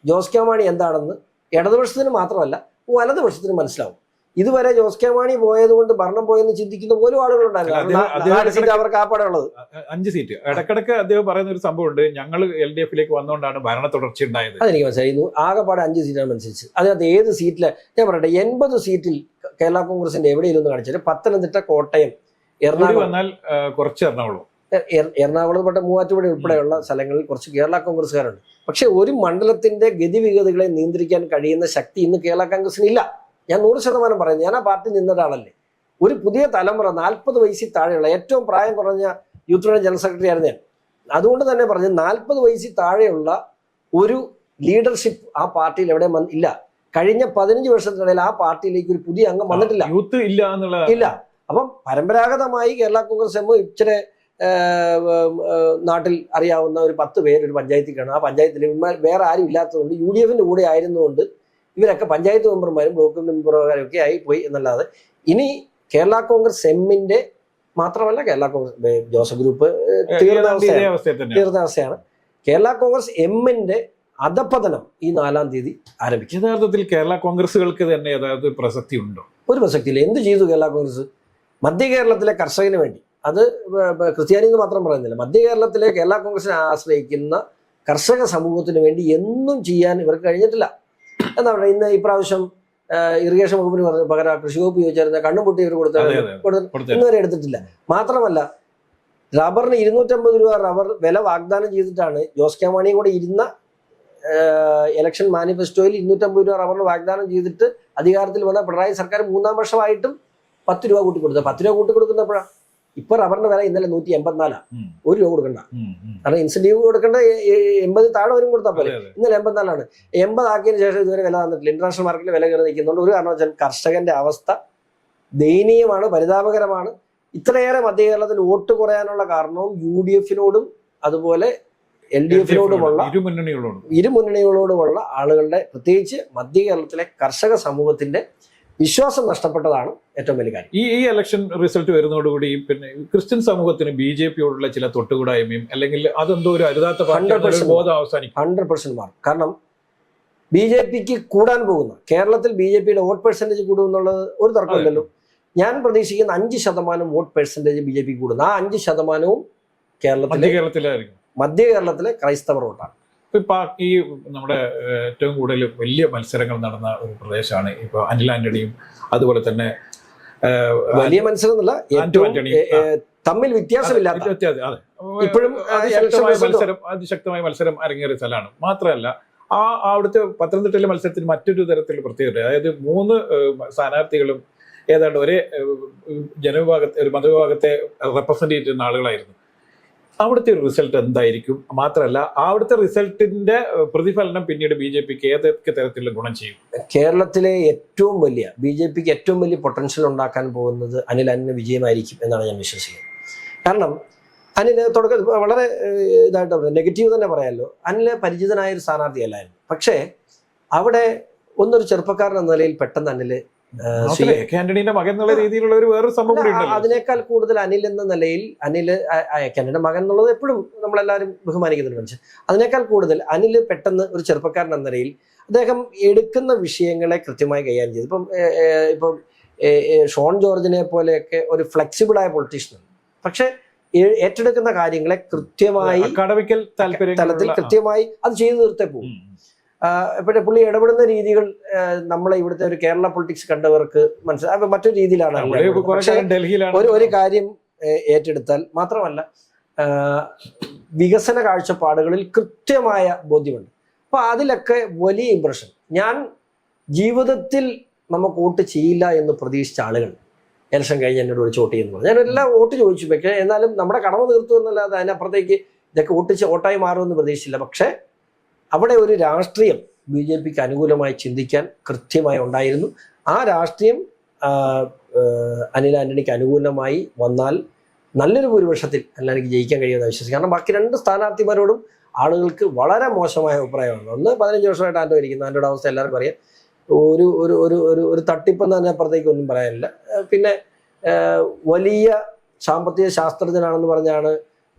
ജോസ് കെ മാണി എന്താണെന്ന് ഇടതുപക്ഷത്തിന് മാത്രമല്ല വലതുപക്ഷത്തിന് മനസ്സിലാവും. ഇതുവരെ ജോസ് കെ മാണി പോയത് കൊണ്ട് ഭരണം പോയെന്ന് ചിന്തിക്കുന്ന പോലും ആളുകളുണ്ടായിരുന്നു അവർക്ക് ആപ്പാടെ ഉള്ളത്. അഞ്ച് സീറ്റ്. ഇടക്കിടക്ക് അദ്ദേഹം പറയുന്ന ഒരു സംഭവം ഉണ്ട് ഞങ്ങൾ എൽ ഡി എഫിലേക്ക് വന്നുകൊണ്ടാണ് ഭരണ തുടർച്ച ഉണ്ടായത്. അതെനിക്ക് മനസ്സിലായിരുന്നു ആകെപ്പാടെ അഞ്ച് സീറ്റാണ് മനസ്സിലാച്ച് അതിനകത്ത് ഏത് സീറ്റിൽ ഞാൻ പറയട്ടെ എൺപത് സീറ്റിൽ കേരള കോൺഗ്രസിന്റെ എവിടെയെങ്കിലും ഒന്ന് കാണിച്ചാൽ പത്തനംതിട്ട കോട്ടയം കൂടി എറണാകുളം. വന്നാൽ കുറച്ച് എറണാകുളം. എറണാകുളം തൊട്ട് മൂവാറ്റുപുഴ ഉൾപ്പെടെയുള്ള സ്ഥലങ്ങളിൽ കുറച്ച് കേരള കോൺഗ്രസ്സുകാരുണ്ട്. പക്ഷെ ഒരു മണ്ഡലത്തിന്റെ ഗതിവിഗതികളെ നിയന്ത്രിക്കാൻ കഴിയുന്ന ശക്തി ഇന്ന് കേരള കോൺഗ്രസിന് ഇല്ല ഞാൻ നൂറ് ശതമാനം പറയുന്നു. ഞാൻ ആ പാർട്ടി നിന്ന ഒരാളല്ലേ ഒരു പുതിയ തലമുറ നാൽപ്പത് വയസ്സിൽ താഴെയുള്ള ഏറ്റവും പ്രായം കുറഞ്ഞ യൂത്ത് ജനറൽ സെക്രട്ടറി ആയിരുന്നു ഞാൻ. അതുകൊണ്ട് തന്നെ പറഞ്ഞു നാൽപ്പത് വയസ്സിൽ താഴെയുള്ള ഒരു ലീഡർഷിപ്പ് ആ പാർട്ടിയിൽ എവിടെ ഇല്ല. കഴിഞ്ഞ പതിനഞ്ച് വർഷത്തിനിടയിൽ ആ പാർട്ടിയിലേക്ക് ഒരു പുതിയ അംഗം വന്നിട്ടില്ല. യൂത്ത് ഇല്ല ഇല്ല. അപ്പം പരമ്പരാഗതമായി കേരള കോൺഗ്രസ് എം ഇച്ചിരി നാട്ടിൽ അറിയാവുന്ന ഒരു പത്ത് പേര് ഒരു പഞ്ചായത്തിൽ കാണും ആ പഞ്ചായത്തിൽ ഇവന്മാർ വേറെ ആരും ഇല്ലാത്തതുകൊണ്ട് യു ഡി എഫിന്റെ കൂടെ ആയിരുന്നുകൊണ്ട് ഇവരൊക്കെ പഞ്ചായത്ത് മെമ്പർമാരും ബ്ലോക്ക് മെമ്പർമാരും ഒക്കെ ആയി പോയി എന്നല്ലാതെ ഇനി കേരള കോൺഗ്രസ് എമ്മിന്റെ മാത്രമല്ല കേരള കോൺഗ്രസ് ജോസഫ് ഗ്രൂപ്പ് തീർന്നാവസ്ഥയാണ് തീർന്ന അവസ്ഥയാണ്. തീർന്ന അവസ്ഥയാണ് കേരള കോൺഗ്രസ് എമ്മിന്റെ അധപതനം ഈ നാലാം തീയതി ആരംഭിക്കും. യഥാർത്ഥത്തിൽ കേരള കോൺഗ്രസുകൾക്ക് തന്നെ യഥാർത്ഥ പ്രസക്തി ഉണ്ടോ ഒരു പ്രസക്തിയില്ല. എന്ത് ചെയ്തു കേരള കോൺഗ്രസ്? മധ്യ കേരളത്തിലെ കർഷകന് വേണ്ടി അത് ക്രിസ്ത്യാനി എന്ന് മാത്രം പറയുന്നില്ല. മധ്യ കേരളത്തിലെ കേരള കോൺഗ്രസിനെ ആശ്രയിക്കുന്ന കർഷക സമൂഹത്തിന് വേണ്ടി എന്നും ചെയ്യാൻ ഇവർക്ക് കഴിഞ്ഞിട്ടില്ല. എന്താ പറയുക ഇന്ന് ഇപ്രാവശ്യം ഇറിഗേഷൻ വകുപ്പിന് പറഞ്ഞ പകരം കൃഷി വകുപ്പ് ചോദിച്ചായിരുന്ന കണ്ണും പൊട്ടി ഇവർ കൊടുത്ത അതെ, അതെ. കൊടുത്തത് ഇന്ന് വരെ എടുത്തിട്ടില്ല. മാത്രമല്ല റബ്ബറിന് ഇരുന്നൂറ്റമ്പത് രൂപ റബ്ബർ വില വാഗ്ദാനം ചെയ്തിട്ടാണ് ജോസ് കെ മാണിയും കൂടെ ഇരുന്ന ഇലക്ഷൻ മാനിഫെസ്റ്റോയിൽ ഇരുന്നൂറ്റമ്പത് രൂപ റബ്ബറിന് വാഗ്ദാനം ചെയ്തിട്ട് അധികാരത്തിൽ വന്ന പിണറായി സർക്കാർ മൂന്നാം വർഷമായിട്ടും പത്ത് രൂപ കൂട്ടി കൊടുത്തത് പത്ത് രൂപ കൂട്ടി കൊടുക്കുന്നപ്പോഴാണ് ഇപ്പൊ റബ്ബറിന്റെ വില ഇന്നലെ നൂറ്റി എൺപത്തിനാലാണ് ഒരു രൂപ കൊടുക്കണ്ട. കാരണം ഇൻസെന്റീവ് കൊടുക്കേണ്ട എൺപത് താഴെ വരും കൊടുത്താൽ പോലെ. ഇന്നലെ എൺപത്തിനാലാണ്. എൺപതാക്കിയതിന് ശേഷം ഇതുവരെ വില തന്നിട്ടില്ല. ഇന്റർനാഷണൽ മാർക്കറ്റിൽ വില കയറി നിൽക്കുന്നുണ്ട് ഒരു കാരണം വെച്ചാൽ കർഷകന്റെ അവസ്ഥ ദയനീയമാണ് പരിതാപകരമാണ്. ഇത്രയേറെ മധ്യ കേരളത്തിൽ വോട്ട് കുറയാനുള്ള കാരണവും യു ഡി എഫിനോടും അതുപോലെ എൽ ഡി എഫിനോടുമുള്ള ഇരു മുന്നണികളോടും ഇരു മുന്നണികളോടുമുള്ള ആളുകളുടെ പ്രത്യേകിച്ച് മധ്യ കേരളത്തിലെ കർഷക സമൂഹത്തിന്റെ വിശ്വാസം നഷ്ടപ്പെട്ടതാണ് ഏറ്റവും വലിയ കാര്യം. ഈ ഈ ഇലക്ഷൻ റിസൾട്ട് വരുന്നതോടുകൂടി പിന്നെ ക്രിസ്ത്യൻ സമൂഹത്തിന് ബി ജെ പിയോടുള്ള ചില തൊട്ടുകൂടായ്മയും അല്ലെങ്കിൽ അതെന്തോ ഒരു അരുതാത്ത പാർട്ടിയാണെന്നുള്ള ഒരു 100% ബോധം അവസാനിക്കും. ഹൺഡ്രഡ് പെർസെന്റ് മാറും. കാരണം ബി ജെ പിക്ക് കൂടാൻ പോകുന്ന. കേരളത്തിൽ ബി ജെ പിയുടെ വോട്ട് പെർസെന്റേജ് കൂടുമെന്നുള്ളത് ഒരു തർക്കമില്ലല്ലോ. ഞാൻ പ്രതീക്ഷിക്കുന്ന അഞ്ച് ശതമാനം vote percentage B J P കൂടുന്നു ആ അഞ്ച് ശതമാനവും കേരളത്തിലെ കേരളത്തിലായിരിക്കും. മധ്യ കേരളത്തിലെ ക്രൈസ്തവർ വോട്ടാണ്. ഇപ്പൊ ഈ നമ്മുടെ ഏറ്റവും കൂടുതൽ വലിയ മത്സരങ്ങൾ നടന്ന ഒരു പ്രദേശമാണ് ഇപ്പൊ അനിൽ ആന്റണിയും അതുപോലെ തന്നെ വലിയ മത്സരം എന്നല്ല ഏറ്റവും തമ്മിൽ വ്യത്യാസമില്ലാത്ത. ഇപ്പോഴും, അതിശക്തമായ മത്സരം അതിശക്തമായ മത്സരം അരങ്ങേറിയ സ്ഥലമാണ്. മാത്രമല്ല ആ അവിടുത്തെ പത്തനംതിട്ടയിലെ മത്സരത്തിന് മറ്റൊരു തരത്തിലുള്ള പ്രത്യേകത അതായത് മൂന്ന് സ്ഥാനാർത്ഥികളും ഏതാണ്ട് ഒരേ ജനവിഭാഗത്തെ ഒരു മതവിഭാഗത്തെ റെപ്രസെന്റ് ചെയ്യുന്ന ആളുകളായിരുന്നു. അവിടുത്തെ ഒരു റിസൾട്ട് എന്തായിരിക്കും? മാത്രമല്ല അവിടുത്തെ റിസൾട്ടിന്റെ പ്രതിഫലനം പിന്നീട് ബി ജെ പിക്ക് ഏതൊക്കെ തരത്തിലുള്ള ഗുണം ചെയ്യും? കേരളത്തിലെ ഏറ്റവും വലിയ ബി ജെ പിക്ക് ഏറ്റവും വലിയ പൊട്ടൻഷ്യൽ ഉണ്ടാക്കാൻ പോകുന്നത് അനിൽ അനിന് വിജയമായിരിക്കും എന്നാണ് ഞാൻ വിശ്വസിക്കുന്നത്. കാരണം അനിൽ തുടക്കം വളരെ ഇതായിട്ട് നെഗറ്റീവ് തന്നെ പറയാമല്ലോ അനിൽ പരിചിതനായ ഒരു സ്ഥാനാർത്ഥിയല്ലായിരുന്നു. പക്ഷേ അവിടെ ഒന്നൊരു ചെറുപ്പക്കാരൻ എന്ന നിലയിൽ പെട്ടെന്ന് അനിൽ ആന്റണിയുടെ മകൻ എന്നുള്ള രീതിയിലുള്ള ഒരു വേറൊരു സംഭവം അതിനേക്കാൾ കൂടുതൽ അനിൽ എന്ന നിലയിൽ അനിൽ ആന്റണിയുടെ മകൻ എന്നുള്ളത് എപ്പോഴും നമ്മളെല്ലാവരും ബഹുമാനിക്കുന്ന ഒരു മനുഷ്യൻ. അതിനേക്കാൾ കൂടുതൽ അനിൽ പെട്ടെന്ന് ഒരു ചെറുപ്പക്കാരൻ എന്ന നിലയിൽ അദ്ദേഹം എടുക്കുന്ന വിഷയങ്ങളെ കൃത്യമായി കൈകാര്യം ചെയ്തു. ഇപ്പം ഇപ്പം ഷോൺ ജോർജിനെ പോലെയൊക്കെ ഒരു ഫ്ലെക്സിബിൾ ആയ പൊളിറ്റീഷ്യനാണ് പക്ഷെ ഏറ്റെടുക്കുന്ന കാര്യങ്ങളെ കൃത്യമായി തലത്തിൽ കൃത്യമായി അത് ചെയ്തു തീർത്തേ പോകും പിന്നെ പുള്ളി ഇടപെടുന്ന രീതികൾ നമ്മളെ ഇവിടുത്തെ ഒരു കേരള പൊളിറ്റിക്സ് കണ്ടവർക്ക് മനസ്സിലായി അപ്പൊ മറ്റൊരു രീതിയിലാണ് പക്ഷേ ഒരു ഒരു കാര്യം ഏറ്റെടുത്താൽ മാത്രമല്ല വികസന കാഴ്ചപ്പാടുകളിൽ കൃത്യമായ ബോധ്യമുണ്ട്. അപ്പൊ അതിലൊക്കെ വലിയ ഇമ്പ്രഷൻ ഞാൻ ജീവിതത്തിൽ നമുക്ക് വോട്ട് ചെയ്യില്ല എന്ന് പ്രതീക്ഷിച്ച ആളുകൾ ഇലക്ഷൻ കഴിഞ്ഞ് എന്നോട് വിളിച്ച് വോട്ട് ചെയ്യുന്നു. ഞാൻ എല്ലാം വോട്ട് ചോദിച്ചു. പക്ഷേ എന്നാലും നമ്മുടെ കടമ തീർത്തു എന്നല്ലാതെ അതിനപ്പുറത്തേക്ക് ഇതൊക്കെ വോട്ട് വോട്ടായി മാറുമെന്ന് പ്രതീക്ഷിച്ചില്ല. പക്ഷേ അവിടെ ഒരു രാഷ്ട്രീയം ബി ജെ പിക്ക് അനുകൂലമായി ചിന്തിക്കാൻ കൃത്യമായി ഉണ്ടായിരുന്നു. ആ രാഷ്ട്രീയം അനിൽ ആന്റണിക്ക് അനുകൂലമായി വന്നാൽ നല്ലൊരു ഭൂരിപക്ഷത്തിൽ അനിൽ ആന്റണിക്ക് ജയിക്കാൻ കഴിയുമെന്ന് വിശ്വസിക്കും. കാരണം ബാക്കി രണ്ട് സ്ഥാനാർത്ഥിമാരോടും ആളുകൾക്ക് വളരെ മോശമായ അഭിപ്രായമാണ്. ഒന്ന് പതിനഞ്ച് വർഷമായിട്ട് ആൻഡോ ഇരിക്കുന്നു. ആൻഡോയുടെ അവസ്ഥ എല്ലാവർക്കും അറിയാം. ഒരു ഒരു ഒരു ഒരു ഒരു തട്ടിപ്പെന്ന് തന്നെ അപ്പുറത്തേക്ക് ഒന്നും പറയാനില്ല. പിന്നെ വലിയ സാമ്പത്തിക ശാസ്ത്രജ്ഞനാണെന്ന് പറഞ്ഞാണ്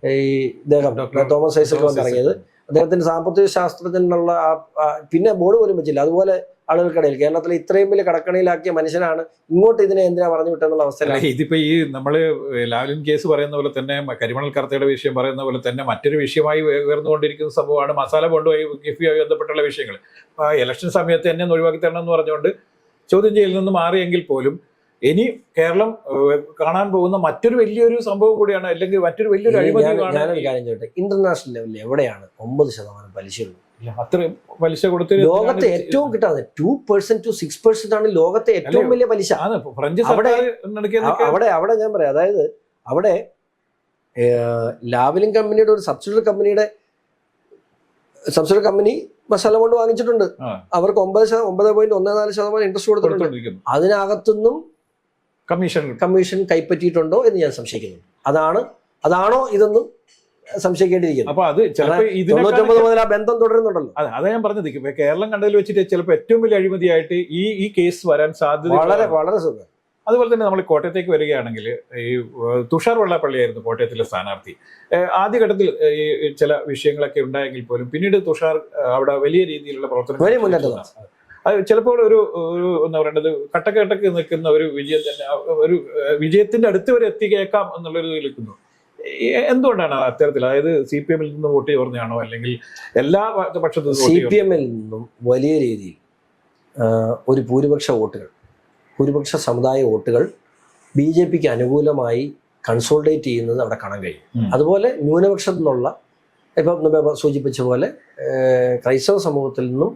ഈ ഇദ്ദേഹം ഡോക്ടർ തോമസ് ഐസക് വന്നിറങ്ങിയത് അദ്ദേഹത്തിന്റെ സാമ്പത്തിക ശാസ്ത്രത്തിനുള്ള ആ- പിന്നെ ബോർഡ് പോലും വെച്ചില്ല. അതുപോലെ ആളുകൾക്കിടയിൽ കേരളത്തിലെ ഇത്രയും വലിയ കടക്കണിയിലാക്കിയ മനുഷ്യനാണ് ഇങ്ങോട്ട് ഇതിനെ എന്തിനാ പറഞ്ഞു വിട്ടെന്നുള്ള അവസ്ഥ അവസ്ഥയിലാണ് ഇതിപ്പോ ഈ നമ്മൾ ലാലിൻ കേസ് പറയുന്ന പോലെ തന്നെ കരിമണൽ കർത്തയുടെ വിഷയം പറയുന്ന പോലെ തന്നെ മറ്റൊരു വിഷയമായി ഉയ- ഉയർന്നുകൊണ്ടിരിക്കുന്ന സംഭവമാണ് മസാല ബോണ്ടുമായി കിഫിയുമായി ബന്ധപ്പെട്ടുള്ള വിഷയങ്ങൾ. ഇലക്ഷൻ സമയത്ത് എന്നെ ഒന്ന് ഒഴിവാക്കി തരണം എന്ന് പറഞ്ഞുകൊണ്ട് ചോദ്യം ചെയ്യലിൽ നിന്ന് മാറിയെങ്കിൽ പോലും ഇനി കേരളം കാണാൻ പോകുന്ന മറ്റൊരു വലിയൊരു സംഭവം കൂടിയാണ് അല്ലെങ്കിൽ മറ്റൊരു വലിയൊരു അഴിമതി കാര്യം ചോദിട്ടെ ഇന്റർനാഷണൽ ലെവലിൽ എവിടെയാണ്? ഒമ്പത് ശതമാനം പലിശയുള്ളത് അത്രയും പലിശ കൊടുത്ത് ലോകത്തെ ഏറ്റവും കിട്ടാതെ two percent two six percent ആണ് ലോകത്തെ ഏറ്റവും വലിയ പലിശ. ഫ്രഞ്ച് അവിടെ- അവിടെ അവിടെ ഞാൻ പറയാം. അതായത് അവിടെ ലാവലിംഗ് കമ്പനിയുടെ ഒരു സബ്സിഡറി കമ്പനിയുടെ സബ്സിഡറി കമ്പനി മസാല കൊണ്ട് വാങ്ങിച്ചിട്ടുണ്ട്. അവർക്ക് ഒമ്പത് ഒമ്പത് പോയിന്റ് ഒന്ന് നാല് ശതമാനം ഇൻട്രസ്റ്റ് കൊടുത്തിട്ടുണ്ട്. അതിനകത്തുനിന്നും കമ്മീഷൻ കമ്മീഷൻ കൈപ്പറ്റിയിട്ടുണ്ടോ എന്ന് ഞാൻ സംശയിക്കുന്നു. അതാണ് അതാണോ ഇതൊന്നും സംശയിക്കേണ്ടിയിരിക്കുന്നു. അപ്പൊ അത് തൊണ്ണൂറ്റൊമ്പത് മുതൽ ആ ബന്ധം തുടരുന്നുണ്ടല്ലോ. അതെ അതാ ഞാൻ പറഞ്ഞത്. കേരളം കണ്ടതിൽ വെച്ചിട്ട് ചിലപ്പോൾ ഏറ്റവും വലിയ അഴിമതിയായിട്ട് ഈ ഈ കേസ് വരാൻ സാധ്യത വളരെ വളരെ സുഖം. അതുപോലെ തന്നെ നമ്മൾ കോട്ടയത്തേക്ക് വരികയാണെങ്കിൽ ഈ തുഷാർ വെള്ളാപ്പള്ളിയായിരുന്നു കോട്ടയത്തിലെ സ്ഥാനാർത്ഥി. ആദ്യഘട്ടത്തിൽ ഈ ചില വിഷയങ്ങളൊക്കെ ഉണ്ടായെങ്കിൽ പോലും പിന്നീട് തുഷാർ അവിടെ വലിയ രീതിയിലുള്ള പ്രവർത്തനം അത് ചിലപ്പോൾ ഒരു എന്താ പറയേണ്ടത് കട്ടക്ക് കട്ടക്ക് നിൽക്കുന്ന ഒരു വിജയം തന്നെ ഒരു വിജയത്തിന്റെ അടുത്ത് വരെ എത്തിക്കേക്കാം എന്നുള്ളൊരു നിൽക്കുന്നു. എന്തുകൊണ്ടാണ് അത്തരത്തിൽ? അതായത് സി പി എമ്മിൽ നിന്ന് വോട്ട് ചോർന്നതാണോ അല്ലെങ്കിൽ എല്ലാ പക്ഷത്തും സി പി എമ്മിൽ നിന്നും വലിയ രീതിയിൽ ഒരു ഭൂരിപക്ഷ വോട്ടുകൾ ഭൂരിപക്ഷ സമുദായ വോട്ടുകൾ ബി ജെ പിക്ക് അനുകൂലമായി കൺസോൾഡേറ്റ് ചെയ്യുന്നത് അവിടെ കാണാൻ കഴിയും. അതുപോലെ ന്യൂനപക്ഷത്തു നിന്നുള്ള ഇപ്പം സൂചിപ്പിച്ച പോലെ ക്രൈസ്തവ സമൂഹത്തിൽ നിന്നും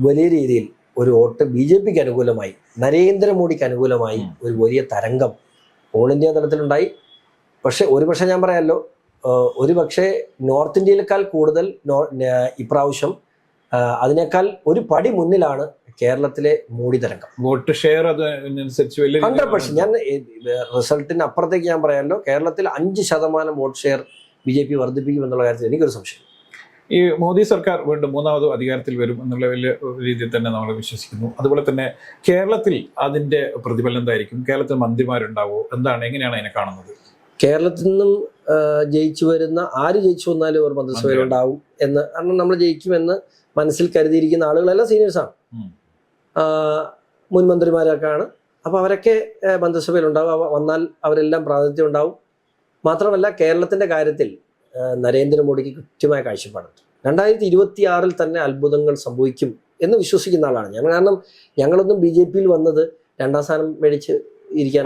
വലിയ രീതിയിൽ ഒരു വോട്ട് ബി ജെ പിക്ക് അനുകൂലമായി നരേന്ദ്രമോദിക്ക് അനുകൂലമായി ഒരു വലിയ തരംഗം ഓൾ ഇന്ത്യ തലത്തിലുണ്ടായി. പക്ഷെ ഒരു പക്ഷേ ഞാൻ പറയാമല്ലോ ഒരു പക്ഷേ നോർത്ത് ഇന്ത്യയിലേക്കാൾ കൂടുതൽ ഇപ്രാവശ്യം അതിനേക്കാൾ ഒരു പടി മുന്നിലാണ് കേരളത്തിലെ മോഡി തരംഗം. വോട്ട് ഷെയർ അതിനനുസരിച്ച് ഹൺഡ്രഡ് പെർസെന്റ് ഞാൻ റിസൾട്ടിന് അപ്പുറത്തേക്ക് ഞാൻ പറയാമല്ലോ കേരളത്തിൽ അഞ്ച് ശതമാനം vote share B J P വർദ്ധിപ്പിക്കും എന്നുള്ള കാര്യത്തിൽ എനിക്കൊരു സംശയം ഈ മോദി സർക്കാർ വീണ്ടും മൂന്നാമത് അധികാരത്തിൽ വരും എന്നുള്ള വലിയ രീതിയിൽ തന്നെ നമ്മൾ വിശ്വസിക്കുന്നു. അതുപോലെ തന്നെ കേരളത്തിൽ അതിന്റെ പ്രതിഫലനം എന്തായിരിക്കും? കേരളത്തിൽ മന്ത്രിമാരുണ്ടാവോ? എന്താണ്? എങ്ങനെയാണ് അതിനെ കാണുന്നത്? കേരളത്തിൽ നിന്നും ജയിച്ചു വരുന്ന ആര് ജയിച്ചു വന്നാലും അവർ മന്ത്രിസഭയിലുണ്ടാവും എന്ന് കാരണം നമ്മൾ ജയിക്കുമെന്ന് മനസ്സിൽ കരുതിയിരിക്കുന്ന ആളുകളെല്ലാം സീനിയേഴ്സാണ്. മുൻ മന്ത്രിമാരൊക്കെയാണ്. അപ്പോൾ അവരൊക്കെ മന്ത്രിസഭയിലുണ്ടാവും വന്നാൽ അവരെല്ലാം പ്രാതിനിധ്യം ഉണ്ടാവും. മാത്രമല്ല കേരളത്തിന്റെ കാര്യത്തിൽ നരേന്ദ്രമോദിക്ക് കൃത്യമായ കാഴ്ചപ്പാടുണ്ട്. രണ്ടായിരത്തി ഇരുപത്തി ആറിൽ തന്നെ അത്ഭുതങ്ങൾ സംഭവിക്കും എന്ന് വിശ്വസിക്കുന്ന ആളാണ്. ഞങ്ങൾ കാരണം ഞങ്ങളൊന്നും ബി ജെ പിയിൽ വന്നത് രണ്ടാം സ്ഥാനം മേടിച്ച് ഇരിക്കാൻ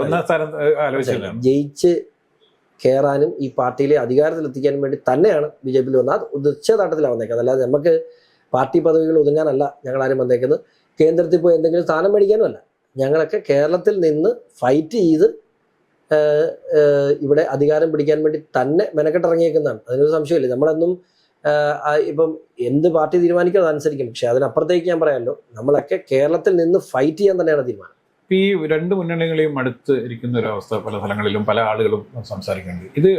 ജയിച്ച് കയറാനും ഈ പാർട്ടിയിലെ അധികാരത്തിലെത്തിക്കാനും വേണ്ടി തന്നെയാണ് ബി ജെ പിയിൽ വന്നത്. അത് നിശ്ചയദാട്ടത്തിലാണ് വന്നേക്കുന്നത് അല്ലാതെ നമുക്ക് പാർട്ടി പദവികൾ ഒതുങ്ങാനല്ല ഞങ്ങളാരും വന്നേക്കുന്നത്. കേന്ദ്രത്തിൽ പോയി എന്തെങ്കിലും സ്ഥാനം മേടിക്കാനും അല്ല. ഞങ്ങളൊക്കെ കേരളത്തിൽ നിന്ന് ഫൈറ്റ് ചെയ്ത് ഇവിടെ അധികാരം പിടിക്കാൻ വേണ്ടി തന്നെ മെനക്കെട്ടിറങ്ങിയേക്കുന്നതാണ്. അതിനൊരു സംശയമില്ല നമ്മളെന്നും ഇപ്പം എന്ത് പാർട്ടി തീരുമാനിക്കണം അതനുസരിക്കും പക്ഷെ അതിനപ്പുറത്തേക്ക് ഞാൻ പറയാമല്ലോ നമ്മളൊക്കെ കേരളത്തിൽ നിന്ന് ഫൈറ്റ് ചെയ്യാൻ തന്നെയാണ് തീരുമാനം. ഈ രണ്ട് മുന്നണികളെയും അടുത്ത് ഇരിക്കുന്ന ഒരു അവസ്ഥ പല സ്ഥലങ്ങളിലും പല ആളുകളും സംസാരിക്കുന്നുണ്ട്. ഇത്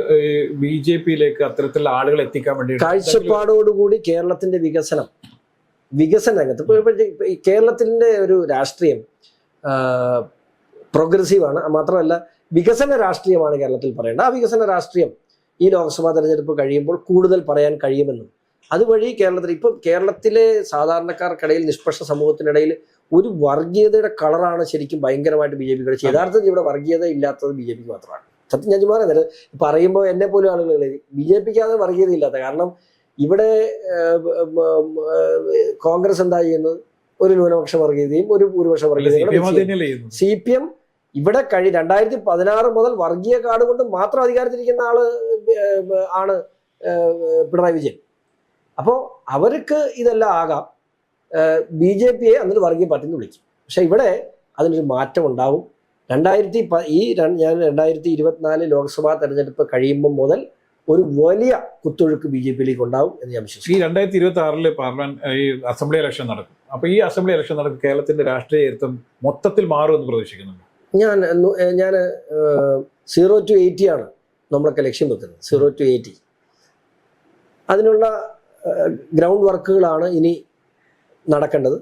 ബി ജെ പിയിലേക്ക് അത്തരത്തിലുള്ള ആളുകൾ എത്തിക്കാൻ വേണ്ടി കാഴ്ചപ്പാടോടുകൂടി കേരളത്തിന്റെ വികസനം വികസന രംഗത്ത് കേരളത്തിന്റെ ഒരു രാഷ്ട്രീയം പ്രോഗ്രസീവാണ്. മാത്രമല്ല വികസന രാഷ്ട്രീയമാണ് കേരളത്തിൽ പറയേണ്ടത്. ആ വികസന രാഷ്ട്രീയം ഈ ലോക്സഭാ തെരഞ്ഞെടുപ്പ് കഴിയുമ്പോൾ കൂടുതൽ പറയാൻ കഴിയുമെന്നും അതുവഴി കേരളത്തിൽ ഇപ്പം കേരളത്തിലെ സാധാരണക്കാർക്കിടയിൽ നിഷ്പക്ഷ സമൂഹത്തിനിടയിൽ ഒരു വർഗീയതയുടെ കളറാണ് ശരിക്കും ഭയങ്കരമായിട്ട് ബി ജെ പി കളിച്ചത് യഥാർത്ഥത്തിൽ ഇവിടെ വർഗീയത ഇല്ലാത്തത് ബി ജെ പിക്ക് മാത്രമാണ്. സത്യം ഞാൻ ചുമ്മാ പറയുമ്പോൾ എന്നെ പോലും ആളുകൾ ബി ജെ പിക്ക് അത് വർഗീയത ഇല്ലാത്ത കാരണം ഇവിടെ കോൺഗ്രസ് എന്താ ചെയ്യുന്നത്? ഒരു ന്യൂനപക്ഷ വർഗീയതയും ഒരു ഭൂരിപക്ഷ വർഗീയതയും സി പി എം ഇവിടെ കഴി രണ്ടായിരത്തി പതിനാറ് മുതൽ വർഗീയ കാർഡ് കൊണ്ട് മാത്രം അധികാരത്തിരിക്കുന്ന ആൾ ആണ് പിണറായി വിജയൻ. അപ്പോൾ അവർക്ക് ഇതെല്ലാം ആകാം. ബി ജെ പിയെ അന്നൊരു വർഗീയ പാർട്ടി എന്ന് വിളിക്കും. പക്ഷെ ഇവിടെ അതിനൊരു മാറ്റം ഉണ്ടാവും. രണ്ടായിരത്തി പ ഈ ഞാൻ രണ്ടായിരത്തി ഇരുപത്തിനാല് ലോക്സഭാ തെരഞ്ഞെടുപ്പ് കഴിയുമ്പോൾ മുതൽ ഒരു വലിയ കുത്തൊഴുക്ക് ബി ജെ പിയിലേക്ക് ഉണ്ടാവും എന്ന് ഞാൻ വിശ്വസിക്കുന്നു. ഈ രണ്ടായിരത്തി ഇരുപത്തി ആറിൽ പാർലമെന്റ് ഈ അസംബ്ലി ഇലക്ഷൻ നടക്കും. അപ്പൊ ഈ അസംബ്ലി ഇലക്ഷൻ നടക്കും. കേരളത്തിന്റെ രാഷ്ട്രീയ മൊത്തത്തിൽ മാറുമെന്ന് പ്രതീക്ഷിക്കുന്നുണ്ട്? ഞാൻ ഞാൻ സീറോ ടു എയ്റ്റി ആണ് നമ്മളൊക്കെ ലക്ഷ്യം വെക്കുന്നത്. Zero two eighty. അതിനുള്ള ഗ്രൗണ്ട് വർക്കുകളാണ് ഇനി നടക്കേണ്ടത്.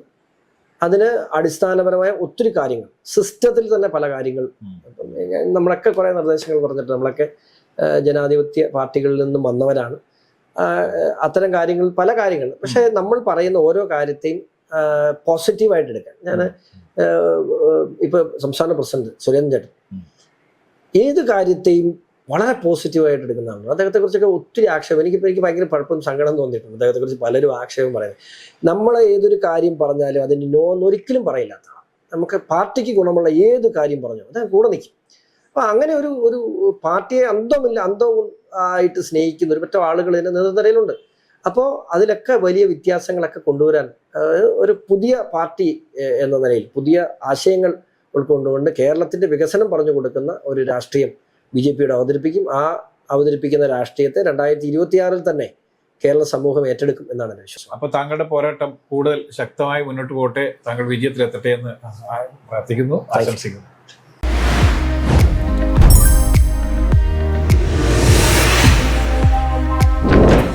അതിന് അടിസ്ഥാനപരമായ ഒത്തിരി കാര്യങ്ങൾ. സിസ്റ്റത്തിൽ തന്നെ പല കാര്യങ്ങൾ. നമ്മളൊക്കെ കുറേ നിർദ്ദേശങ്ങൾ പറഞ്ഞിട്ട് നമ്മളൊക്കെ ജനാധിപത്യ പാർട്ടികളിൽ നിന്നും വന്നവരാണ്. അത്തരം കാര്യങ്ങൾ പല കാര്യങ്ങൾ. പക്ഷേ നമ്മൾ പറയുന്ന ഓരോ കാര്യത്തെയും പോസിറ്റീവായിട്ട് എടുക്കാൻ. ഞാൻ ഇപ്പൊ സംസ്ഥാന പ്രസിഡന്റ് സുരേന്ദ്രൻ ചേട്ടൻ. ഏത് കാര്യത്തെയും വളരെ പോസിറ്റീവായിട്ട് എടുക്കുന്നതാണ്. അദ്ദേഹത്തെ കുറിച്ചൊക്കെ ഒത്തിരി ആക്ഷേപം. എനിക്ക് എനിക്ക് ഭയങ്കര പഴപ്പം സങ്കടം തോന്നിയിട്ടുണ്ട്. അദ്ദേഹത്തെ കുറിച്ച് പലരും ആക്ഷേപം പറയുന്നത്. നമ്മൾ ഏതൊരു കാര്യം പറഞ്ഞാലും അതിന് നോ എന്ന് ഒരിക്കലും പറയില്ലാത്ത നമുക്ക് പാർട്ടിക്ക് ഗുണമുള്ള ഏത് കാര്യം പറഞ്ഞു അദ്ദേഹം കൂടെ നിൽക്കും. അപ്പൊ അങ്ങനെ ഒരു ഒരു പാർട്ടിയെ അന്തമില്ല അന്തവും ആയിട്ട് സ്നേഹിക്കുന്ന ഒരു പറ്റം ആളുകൾ ഇതിന്റെ നേതൃനിരയിലുണ്ട്. അപ്പോൾ അതിലൊക്കെ വലിയ വ്യത്യാസങ്ങളൊക്കെ കൊണ്ടുവരാൻ ഒരു പുതിയ പാർട്ടി എന്ന നിലയിൽ പുതിയ ആശയങ്ങൾ ഉൾക്കൊണ്ടുകൊണ്ട് കേരളത്തിന്റെ വികസനം പറഞ്ഞു കൊടുക്കുന്ന ഒരു രാഷ്ട്രീയം ബി ജെ പിയുടെ അവതരിപ്പിക്കും. ആ അവതരിപ്പിക്കുന്ന രാഷ്ട്രീയത്തെ രണ്ടായിരത്തി ഇരുപത്തിയാറിൽ തന്നെ കേരള സമൂഹം ഏറ്റെടുക്കും എന്നാണ് എന്റെ വിശ്വാസം. അപ്പോൾ താങ്കളുടെ പോരാട്ടം കൂടുതൽ ശക്തമായി മുന്നോട്ട് പോകട്ടെ താങ്കൾ വിജയത്തിലെത്തട്ടെ എന്ന് പ്രാർത്ഥിക്കുന്നു ആശംസിക്കുന്നു.